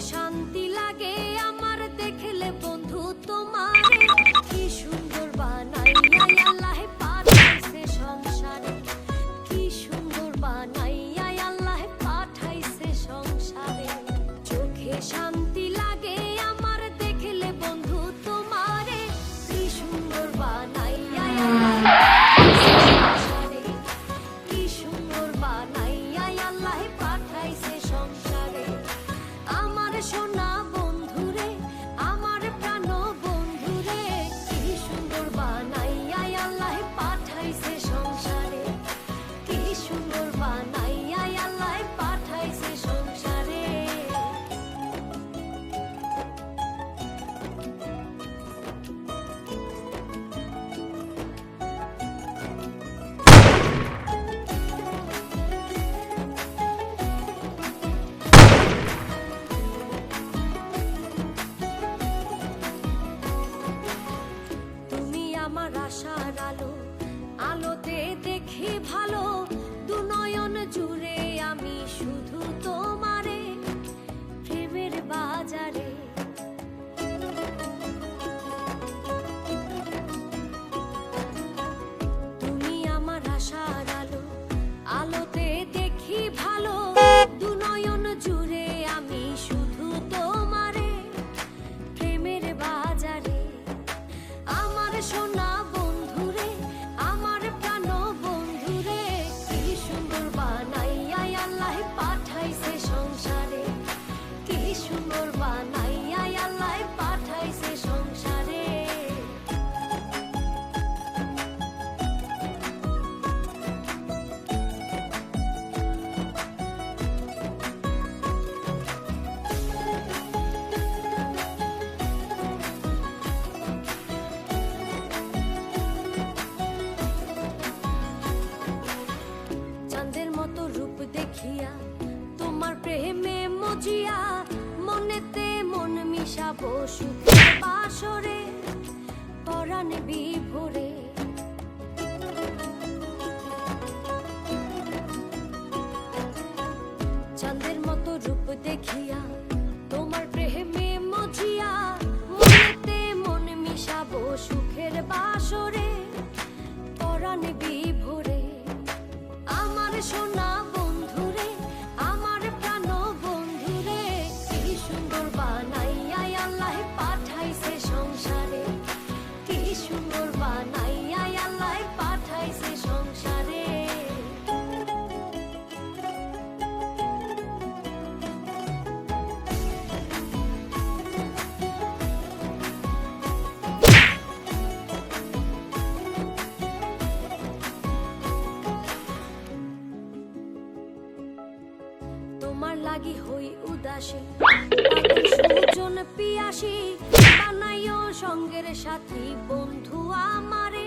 শান্তি লাগে আমার দেখলে বন্ধু তোমার। কি সুন্দর বানাইয়া আল্লাহ পাঠাইছে সংসারে। কি সুন্দর বানাইয়া আল্লাহ পাঠাইছে সংসারে। চোখে শান্তি লাগে আমার দেখলে বন্ধু তোমারে। কি সুন্দর বানাই Mission Urbana. চাঁদের মতো রূপ দেখিয়া তোমার প্রেমে মজিয়া, মনেতে মন মিশাবো সুখের বাসরে, পরাণে বিভোরে। আমার সোনা লাগি হই উদাসী। সুজন পিয়াসী বানাইও সঙ্গের সাথী। বন্ধু আমারে